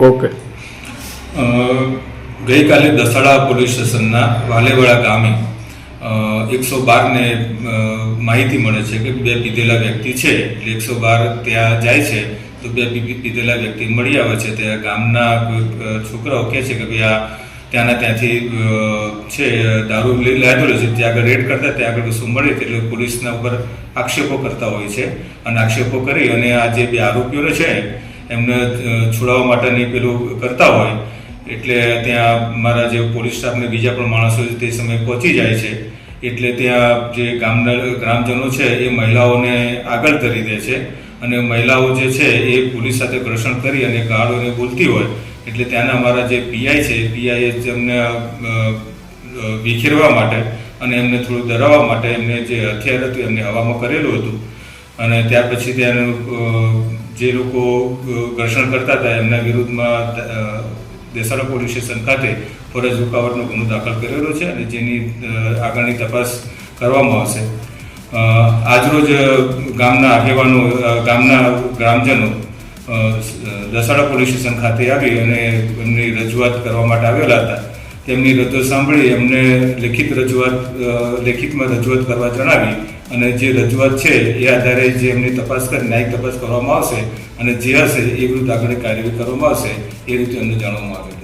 Okay. ગઈકાલે Dasada police સ્ટેશનના વાલેવાડા ગામે એકસો બારને માહિતી મળે છે કે બે પીધેલા વ્યક્તિ છે. એટલે એકસો બાર ત્યાં જાય છે, તો બે પીધેલા વ્યક્તિ મળી આવે છે. ત્યાં ગામના કોઈ છોકરાઓ કહે છે કે ભાઈ આ ત્યાંના ત્યાંથી છે, દારૂ લાવેલો છે. ત્યાં આગળ રેડ કરતા ત્યાં આગળ કશું મળે એટલે પોલીસના ઉપર આક્ષેપો કરતા હોય છે. અને આક્ષેપો કરી અને આ જે બે આરોપીઓ છે એમને છોડાવવા માટેની પેલું કરતા હોય, એટલે ત્યાં મારા જે પોલીસ સ્ટાફને બીજા પણ માણસો તે સમયે પહોંચી જાય છે. એટલે ત્યાં જે ગામના, ગ્રામજનો છે, એ મહિલાઓને આગળ કરી દે છે. અને મહિલાઓ જે છે, એ પોલીસ સાથે ઘર્ષણ કરી અને ગાળોને બોલતી હોય. એટલે ત્યાંના અમારા જે પીઆઈ છે પીઆઈએ તેમને વિખેરવા માટે અને એમને થોડું ડરાવવા માટે એમને જે હથિયાર હતું, એમને હવામાં કરેલું હતું. અને ત્યાર પછી ત્યાંનું જે લોકો ઘર્ષણ કરતા હતા, એમના વિરુદ્ધમાં દેસાડા પોલીસ સ્ટેશન ખાતે ફરજ રૂકાવટનો ગુનો દાખલ કરેલો છે અને જેની આગળની તપાસ કરવામાં આવશે. આજરોજ ગામના આગેવાનો ગામના ગ્રામજનો દસાડા પોલીસ સ્ટેશન ખાતે આવી અને એમની રજૂઆત કરવા માટે આવેલા હતા. તેમની રજૂઆત સાંભળી એમને લેખિત રજૂઆત લેખિતમાં રજૂઆત કરવા જણાવી અને જે રજૂઆત છે એ આધારે જે એમની તપાસ કરી, ન્યાયિક તપાસ કરવામાં આવશે અને જે હશે એ વિરુદ્ધ આગળ કાર્યવાહી કરવામાં આવશે એ રીતે અમને જાણવામાં આવે.